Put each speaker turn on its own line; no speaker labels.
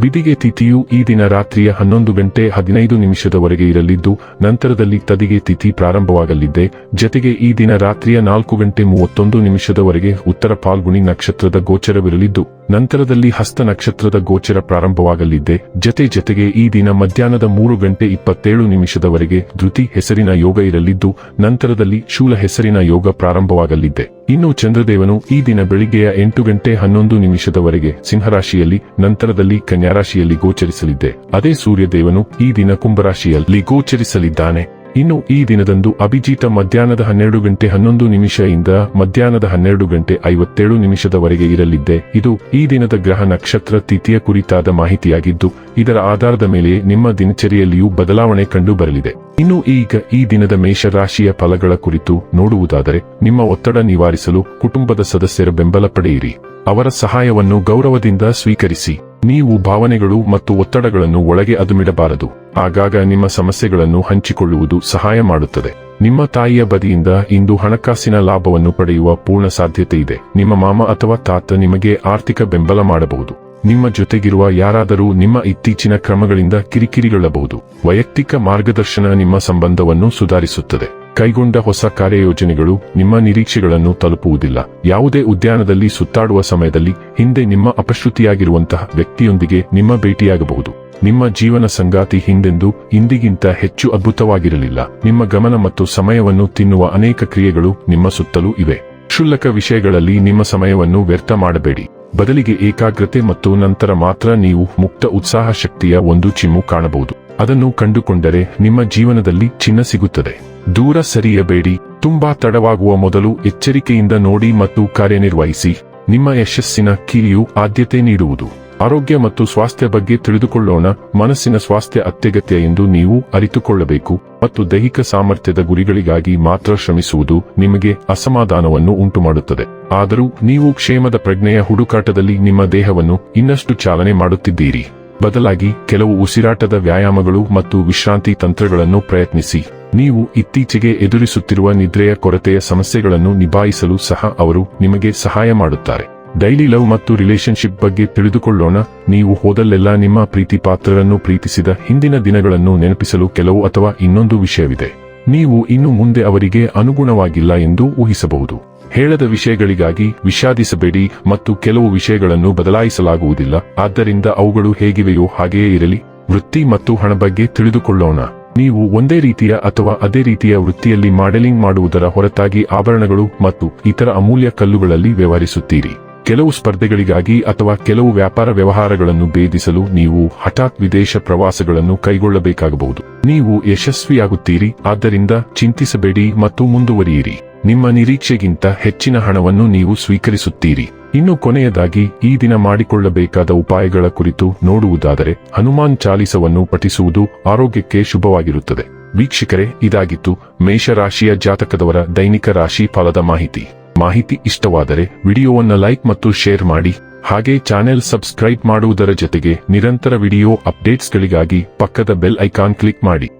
ಬಿದಿಗೆ ತಿಥಿಯು ಈ ದಿನ ರಾತ್ರಿಯ ಹನ್ನೊಂದು ಗಂಟೆ ಹದಿನೈದು ನಿಮಿಷದವರೆಗೆ ಇರಲಿದ್ದು, ನಂತರದಲ್ಲಿ ತದಿಗೆ ತಿಥಿ ಪ್ರಾರಂಭವಾಗಲಿದೆ. ಜತೆಗೆ ಈ ದಿನ ರಾತ್ರಿಯ ನಾಲ್ಕು ಗಂಟೆ ಮೂವತ್ತೊಂದು ನಿಮಿಷದವರೆಗೆ ಉತ್ತರ ಪಾಲ್ಗುಣಿ ನಕ್ಷತ್ರದ ಗೋಚರವಿರಲಿದ್ದು ನಂತರದಲ್ಲಿ ಹಸ್ತ ನಕ್ಷತ್ರದ ಗೋಚರ ಪ್ರಾರಂಭವಾಗಲಿದೆ. ಜತೆ ಜತೆಗೆ ಈ ದಿನ ಮಧ್ಯಾಹ್ನದ ಮೂರು ಗಂಟೆ ಇಪ್ಪತ್ತೇಳು ನಿಮಿಷದವರೆಗೆ ಧೃತಿ ಹೆಸರಿನ ಯೋಗ ಇರಲಿದ್ದು, ನಂತರದಲ್ಲಿ ಶೂಲ ಹೆಸರಿನ ಯೋಗ ಪ್ರಾರಂಭವಾಗಲಿದೆ. ಇನ್ನು ಚಂದ್ರದೇವನು ಈ ದಿನ ಬೆಳಿಗ್ಗೆಯ ಎಂಟು ಗಂಟೆ ಹನ್ನೊಂದು ನಿಮಿಷದವರೆಗೆ ಸಿಂಹರಾಶಿಯಲ್ಲಿ, ನಂತರದಲ್ಲಿ ಕನ್ಯಾರಾಶಿಯಲ್ಲಿ ಗೋಚರಿಸಲಿದೆ. ಅದೇ ಸೂರ್ಯದೇವನು ಈ ದಿನ ಕುಂಭರಾಶಿಯಲ್ಲಿ ಗೋಚರಿಸಲಿದ್ದಾನೆ. ಇನ್ನು ಈ ದಿನದಂದು ಅಭಿಜಿತ ಮಧ್ಯಾಹ್ನದ ಹನ್ನೆರಡು ಗಂಟೆ ಹನ್ನೊಂದು ನಿಮಿಷದಿಂದ ಮಧ್ಯಾಹ್ನದ ಹನ್ನೆರಡು ಗಂಟೆ ಐವತ್ತೇಳು ನಿಮಿಷದವರೆಗೆ ಇರಲಿದ್ದೆ. ಇದು ಈ ದಿನದ ಗ್ರಹ ನಕ್ಷತ್ರ ತಿಥಿಯ ಕುರಿತಾದ ಮಾಹಿತಿಯಾಗಿದ್ದು, ಇದರ ಆಧಾರದ ಮೇಲೆ ನಿಮ್ಮ ದಿನಚರಿಯಲ್ಲಿಯೂ ಬದಲಾವಣೆ ಕಂಡು ಬರಲಿದೆ ಇನ್ನು ಈಗ ಈ ದಿನದ ಮೇಷರಾಶಿಯ ಫಲಗಳ ಕುರಿತು ನೋಡುವುದಾದರೆ, ನಿಮ್ಮ ಒತ್ತಡ ನಿವಾರಿಸಲು ಕುಟುಂಬದ ಸದಸ್ಯರ ಬೆಂಬಲ ಪಡೆಯಿರಿ. ಅವರ ಸಹಾಯವನ್ನು ಗೌರವದಿಂದ ಸ್ವೀಕರಿಸಿ. ನೀವು ಭಾವನೆಗಳು ಮತ್ತು ಒತ್ತಡಗಳನ್ನು ಒಳಗೆ ಅದುಮಿಡಬಾರದು. ಆಗಾಗ ನಿಮ್ಮ ಸಮಸ್ಯೆಗಳನ್ನು ಹಂಚಿಕೊಳ್ಳುವುದು ಸಹಾಯ ಮಾಡುತ್ತದೆ. ನಿಮ್ಮ ತಾಯಿಯ ಬದಿಯಿಂದ ಇಂದು ಹಣಕಾಸಿನ ಲಾಭವನ್ನು ಪಡೆಯುವ ಪೂರ್ಣ ಸಾಧ್ಯತೆ ಇದೆ ನಿಮ್ಮ ಮಾಮ ಅಥವಾ ತಾತ ನಿಮಗೆ ಆರ್ಥಿಕ ಬೆಂಬಲ ಮಾಡಬಹುದು. ನಿಮ್ಮ ಜೊತೆಗಿರುವ ಯಾರಾದರೂ ನಿಮ್ಮ ಇತ್ತೀಚಿನ ಕ್ರಮಗಳಿಂದ ಕಿರಿಕಿರಿಗೊಳ್ಳಬಹುದು. ವೈಯಕ್ತಿಕ ಮಾರ್ಗದರ್ಶನ ನಿಮ್ಮ ಸಂಬಂಧವನ್ನು ಸುಧಾರಿಸುತ್ತದೆ. ಕೈಗೊಂಡ ಹೊಸ ಕಾರ್ಯಯೋಜನೆಗಳು ನಿಮ್ಮ ನಿರೀಕ್ಷೆಗಳನ್ನು ತಲುಪುವುದಿಲ್ಲ. ಯಾವುದೇ ಉದ್ಯಾನದಲ್ಲಿ ಸುತ್ತಾಡುವ ಸಮಯದಲ್ಲಿ ಹಿಂದೆ ನಿಮ್ಮ ಅಪಶ್ರುತಿಯಾಗಿರುವಂತಹ ವ್ಯಕ್ತಿಯೊಂದಿಗೆ ನಿಮ್ಮ ಭೇಟಿಯಾಗಬಹುದು. ನಿಮ್ಮ ಜೀವನ ಸಂಗಾತಿ ಹಿಂದೆಂದು ಇಂದಿಗಿಂತ ಹೆಚ್ಚು ಅದ್ಭುತವಾಗಿರಲಿಲ್ಲ. ನಿಮ್ಮ ಗಮನ ಮತ್ತು ಸಮಯವನ್ನು ತಿನ್ನುವ ಅನೇಕ ಕ್ರಿಯೆಗಳು ನಿಮ್ಮ ಸುತ್ತಲೂ ಇವೆ. ಕ್ಷುಲ್ಲಕ ವಿಷಯಗಳಲ್ಲಿ ನಿಮ್ಮ ಸಮಯವನ್ನು ವ್ಯರ್ಥ ಮಾಡಬೇಡಿ. ಬದಲಿಗೆ ಏಕಾಗ್ರತೆ ಮತ್ತು ನಂತರ ಮಾತ್ರ ನೀವು ಮುಕ್ತ ಉತ್ಸಾಹ ಶಕ್ತಿಯ ಒಂದು ಚಿಮ್ಮು ಕಾಣಬಹುದು. ಅದನ್ನು ಕಂಡುಕೊಂಡರೆ ನಿಮ್ಮ ಜೀವನದಲ್ಲಿ ಚಿನ್ನ ಸಿಗುತ್ತದೆ. ದೂರ ಸರಿಯಬೇಡಿ. ತುಂಬಾ ತಡವಾಗುವ ಮೊದಲು ಎಚ್ಚರಿಕೆಯಿಂದ ನೋಡಿ ಮತ್ತು ಕಾರ್ಯನಿರ್ವಹಿಸಿ. ನಿಮ್ಮ ಯಶಸ್ಸಿನ ಕಿರಿಯು ಆದ್ಯತೆ ನೀಡುವುದು. ಆರೋಗ್ಯ ಮತ್ತು ಸ್ವಾಸ್ಥ್ಯ ಬಗ್ಗೆ ತಿಳಿದುಕೊಳ್ಳೋಣ. ಮನಸ್ಸಿನ ಸ್ವಾಸ್ಥ್ಯ ಅತ್ಯಗತ್ಯ ಎಂದು ನೀವು ಅರಿತುಕೊಳ್ಳಬೇಕು ಮತ್ತು ದೈಹಿಕ ಸಾಮರ್ಥ್ಯದ ಗುರಿಗಳಿಗಾಗಿ ಮಾತ್ರ ಶ್ರಮಿಸುವುದು ನಿಮಗೆ ಅಸಮಾಧಾನವನ್ನು ಉಂಟುಮಾಡುತ್ತದೆ. ಆದರೂ ನೀವು ಕ್ಷೇಮದ ಪ್ರಜ್ಞೆಯ ಹುಡುಕಾಟದಲ್ಲಿ ನಿಮ್ಮ ದೇಹವನ್ನು ಇನ್ನಷ್ಟು ಚಾಲನೆ ಮಾಡುತ್ತಿದ್ದೀರಿ. ಬದಲಾಗಿ ಕೆಲವು ಉಸಿರಾಟದ ವ್ಯಾಯಾಮಗಳು ಮತ್ತು ವಿಶ್ರಾಂತಿ ತಂತ್ರಗಳನ್ನು ಪ್ರಯತ್ನಿಸಿ. ನೀವು ಇತ್ತೀಚೆಗೆ ಎದುರಿಸುತ್ತಿರುವ ನಿದ್ರೆಯ ಕೊರತೆಯ ಸಮಸ್ಯೆಗಳನ್ನು ನಿಭಾಯಿಸಲು ಸಹ ಅವರು ನಿಮಗೆ ಸಹಾಯ ಮಾಡುತ್ತಾರೆ. ಡೈಲಿ ಲವ್ ಮತ್ತು ರಿಲೇಶನ್ಶಿಪ್ ಬಗ್ಗೆ ತಿಳಿದುಕೊಳ್ಳೋಣ. ನೀವು ಹೋದಲ್ಲೆಲ್ಲ ನಿಮ್ಮ ಪ್ರೀತಿ ಪಾತ್ರರನ್ನು ಪ್ರೀತಿಸಿದ ಹಿಂದಿನ ದಿನಗಳನ್ನು ನೆನಪಿಸಲು ಕೆಲವು ಅಥವಾ ಇನ್ನೊಂದು ವಿಷಯವಿದೆ. ನೀವು ಇನ್ನು ಮುಂದೆ ಅವರಿಗೆ ಅನುಗುಣವಾಗಿಲ್ಲ ಎಂದು ಊಹಿಸಬಹುದು. ಹೇಳದ ವಿಷಯಗಳಿಗಾಗಿ ವಿಷಾದಿಸಬೇಡಿ ಮತ್ತು ಕೆಲವು ವಿಷಯಗಳನ್ನು ಬದಲಾಯಿಸಲಾಗುವುದಿಲ್ಲ. ಆದ್ದರಿಂದ ಅವುಗಳು ಹೇಗಿವೆಯೋ ಹಾಗೆಯೇ ಇರಲಿ. ವೃತ್ತಿ ಮತ್ತು ಹಣ ಬಗ್ಗೆ ತಿಳಿದುಕೊಳ್ಳೋಣ. ನೀವು ಒಂದೇ ರೀತಿಯ ಅಥವಾ ಅದೇ ರೀತಿಯ ವೃತ್ತಿಯಲ್ಲಿ ಮಾಡೆಲಿಂಗ್ ಮಾಡುವುದರ ಹೊರತಾಗಿ ಆಭರಣಗಳು ಮತ್ತು ಇತರ ಅಮೂಲ್ಯ ಕಲ್ಲುಗಳಲ್ಲಿ ವ್ಯವಹರಿಸುತ್ತೀರಿ. ಕೆಲವು ಸ್ಪರ್ಧೆಗಳಿಗಾಗಿ ಅಥವಾ ಕೆಲವು ವ್ಯಾಪಾರ ವ್ಯವಹಾರಗಳನ್ನು ಭೇದಿಸಲು ನೀವು ಹಠಾತ್ ವಿದೇಶ ಪ್ರವಾಸಗಳನ್ನು ಕೈಗೊಳ್ಳಬೇಕಾಗಬಹುದು. ನೀವು ಯಶಸ್ವಿಯಾಗುತ್ತೀರಿ. ಆದ್ದರಿಂದ ಚಿಂತಿಸಬೇಡಿ ಮತ್ತು ಮುಂದುವರಿಯಿರಿ. ನಿಮ್ಮ ನಿರೀಕ್ಷೆಗಿಂತ ಹೆಚ್ಚಿನ ಹಣವನ್ನು ನೀವು ಸ್ವೀಕರಿಸುತ್ತೀರಿ. ಇನ್ನು ಕೊನೆಯದಾಗಿ, ಈ ದಿನ ಮಾಡಿಕೊಳ್ಳಬೇಕಾದ ಉಪಾಯಗಳ ಕುರಿತು ನೋಡುವುದಾದರೆ, ಹನುಮಾನ್ ಚಾಲಿಸವನ್ನು ಪಠಿಸುವುದು ಆರೋಗ್ಯಕ್ಕೆ ಶುಭವಾಗಿರುತ್ತದೆ. ವೀಕ್ಷಕರೇ, ಇದಾಗಿತ್ತು ಮೇಷರಾಶಿಯ ಜಾತಕದವರ ದೈನಿಕ ರಾಶಿ ಫಲದ ಮಾಹಿತಿ. ಮಾಹಿತಿ ಇಷ್ಟವಾದರೆ, ವಿಡಿಯೋವನ್ನು ಲೈಕ್ ಮತ್ತು ಶೇರ್ ಮಾಡಿ. ಹಾಗೆ ಚಾನೆಲ್ ಸಬ್ಸ್ಕ್ರೈಬ್ ಮಾಡುವುದರ ಜೊತೆಗೆ ನಿರಂತರ ವಿಡಿಯೋ ಅಪ್ಡೇಟ್ಸ್ಗಳಿಗಾಗಿ ಪಕ್ಕದ ಬೆಲ್ ಐಕಾನ್ ಕ್ಲಿಕ್ ಮಾಡಿ.